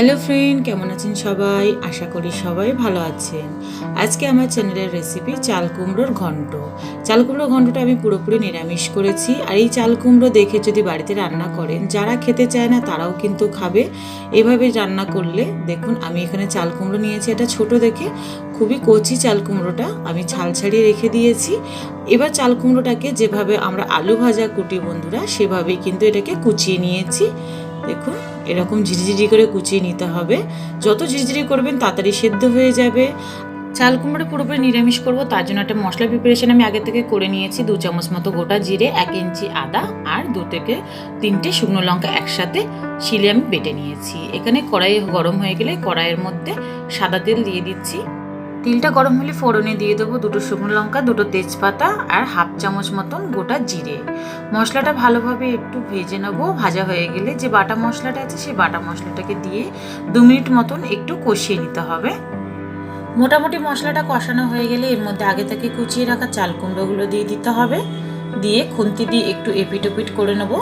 Hello friend, কেমন আছেন সবাই? আশা করি সবাই ভালো আছেন। আজকে আমার চ্যানেলের রেসিপি চাল কুমড়োর ঘন্ট। চাল কুমড়োর ঘন্টটা আমি পুরোপুরি নিরামিষ করেছি আর এই চাল কুমড়ো দেখে যদি বাড়িতে রান্না করেন, যারা খেতে চায় না তারাও কিন্তু খাবে। এভাবে রান্না করলে, দেখুন আমি এখানে চাল কুমড়ো নিয়েছি, এটা ছোট দেখে খুবই কচি চাল কুমড়োটা আমি ছাল ছাড়িয়ে রেখে দিয়েছি। এবার চাল কুমড়োটাকে যেভাবে আমরা আলু ভাজা কুটি বন্ধুরা, সেভাবেই কিন্তু এটাকে কুচিয়ে নিয়েছি। দেখুন, এরকম ঝিরিঝিরি করে কুচিয়ে নিতে হবে। যত ঝিরিঝিরি করবেন, তাড়াতাড়ি সেদ্ধ হয়ে যাবে। চাল কুমড়ো পুরোপুরি নিরামিষ করব, তার জন্য একটা মশলা প্রিপারেশন আমি আগে থেকে করে নিয়েছি। দু চামচ মতো গোটা জিরে, এক ইঞ্চি আদা আর দু থেকে তিনটে শুকনো লঙ্কা একসাথে শিলে আমি বেটে নিয়েছি। এখানে কড়াই গরম হয়ে গেলে কড়াইয়ের মধ্যে সাদা তেল দিয়ে দিচ্ছি। তেলটা গরম হলে ফোড়নে দিয়ে দেবো দুটো শুকনো লঙ্কা, দুটো তেজপাতা আর হাফ চামচ মতন গোটা জিরে। মশলাটা ভালোভাবে একটু ভেজে নেব। ভাজা হয়ে গেলে যে বাটা মশলাটা আছে, সেই বাটা মশলাটাকে দিয়ে দু মিনিট মতন একটু কষিয়ে নিতে হবে। মোটামুটি মশলাটা কষানো হয়ে গেলে এর মধ্যে আগে থেকে কুচিয়ে রাখা চাল কুমড়োগুলো দিয়ে দিতে হবে। দিয়ে খুন্তি দিয়ে একটু এপিট ওপিট করে নেব।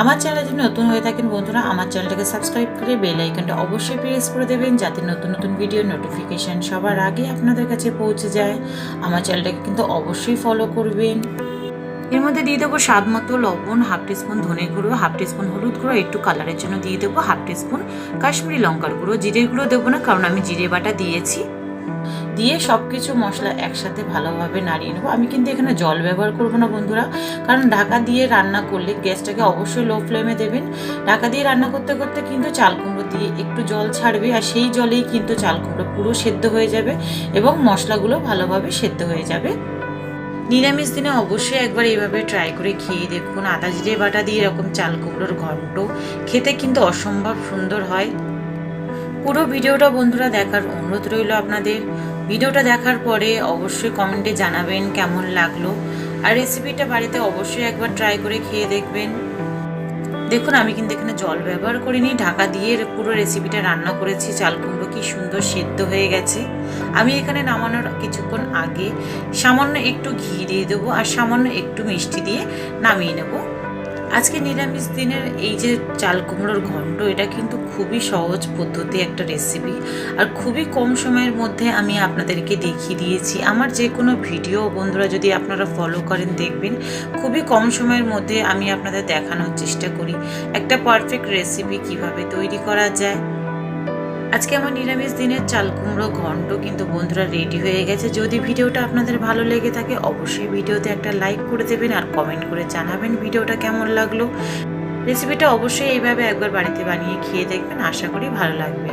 আমার চ্যানেলে যদি নতুন হয়ে থাকেন বন্ধুরা, আমার চ্যানেলটাকে সাবস্ক্রাইব করে বেল আইকনটা অবশ্যই প্রেস করে দেবেন, যাতে নতুন নতুন ভিডিও নোটিফিকেশান সবার আগে আপনাদের কাছে পৌঁছে যায়। আমার চ্যানেলটাকে কিন্তু অবশ্যই ফলো করবেন। এর মধ্যে দিয়ে দেবো স্বাদ মতো লবণ হাফ টিস্পুন ধনে গুঁড়ো হাফ টিস্পুন হলুদ গুঁড়ো, একটু কালারের জন্য দিয়ে দেবো হাফ টিস্পুন কাশ্মীরি লঙ্কার গুঁড়ো। জিরের গুঁড়ো দেবো না, কারণ আমি জিরে বাটা দিয়েছি। দিয়ে সব কিছু মশলা একসাথে ভালোভাবে নাড়িয়ে নেব। আমি কিন্তু এখানে জল ব্যবহার করব না বন্ধুরা, কারণ ঢাকা দিয়ে রান্না করলে গ্যাসটাকে অবশ্যই লো ফ্লেমে দেবেন। ঢাকা দিয়ে রান্না করতে করতে কিন্তু চাল কুমড়ো দিয়ে একটু জল ছাড়বে, আর সেই জলেই কিন্তু চাল কুমড়ো পুরো সেদ্ধ হয়ে যাবে এবং মশলাগুলো ভালোভাবে সেদ্ধ হয়ে যাবে। নিরামিষ দিনে অবশ্যই একবার এইভাবে ট্রাই করে খেয়ে দেখুন। আদা জিরে বাটা দিয়ে এরকম চাল কুমড়োর ঘন্ট খেতে কিন্তু অসম্ভব সুন্দর হয়। পুরো ভিডিওটা বন্ধুরা দেখার অনুরোধ রইল আপনাদের। ভিডিওটা দেখার পরে অবশ্যই কমেন্টে জানাবেন কেমন লাগল। আর রেসিপিটা বাড়িতে অবশ্যই একবার ট্রাই করে খেয়ে দেখবেন। দেখুন, আমি কিন্তু এখানে জল ব্যবহার করিনি। ঢাকা দিয়ে পুরো রেসিপিটা রান্না করেছি। চাল কুমড়ো কি সুন্দর সেদ্ধ হয়ে গেছে। আমি এখানে নামানোর কিছুক্ষণ আগে সামান্য একটু ঘি দিয়ে দেবো আর সামান্য একটু মিষ্টি দিয়ে নামিয়ে নেব। আজকে নিরামিষ দিনের এই যে চাল কুমড়োর ঘন্ট এটা কিন্তু খুবই সহজ পদ্ধতি একটা রেসিপি আর খুবই কম সময়ের মধ্যে আমি আপনাদেরকে দেখিয়ে দিয়েছি। আমার যে কোনো ভিডিও বন্ধুরা যদি আপনারা ফলো করেন, দেখবেন খুবই কম সময়ের মধ্যে আমি আপনাদের দেখানোর চেষ্টা করি। একটা পারফেক্ট রেসিপি কীভাবে তৈরি করা যায় আজকে আমার নিরামিষ দিনের চাল কুমড়ো ঘন্ট কিন্তু বন্ধুরা রেডি হয়ে গেছে। যদি ভিডিওটা আপনাদের ভালো লেগে থাকে, অবশ্যই ভিডিওতে একটা লাইক করে দেবেন আর কমেন্ট করে জানাবেন ভিডিওটা কেমন লাগল। রেসিপিটা অবশ্যই এইভাবে একবার বাড়িতে বানিয়ে খেয়ে দেখবেন। আশা করি ভালো লাগবে।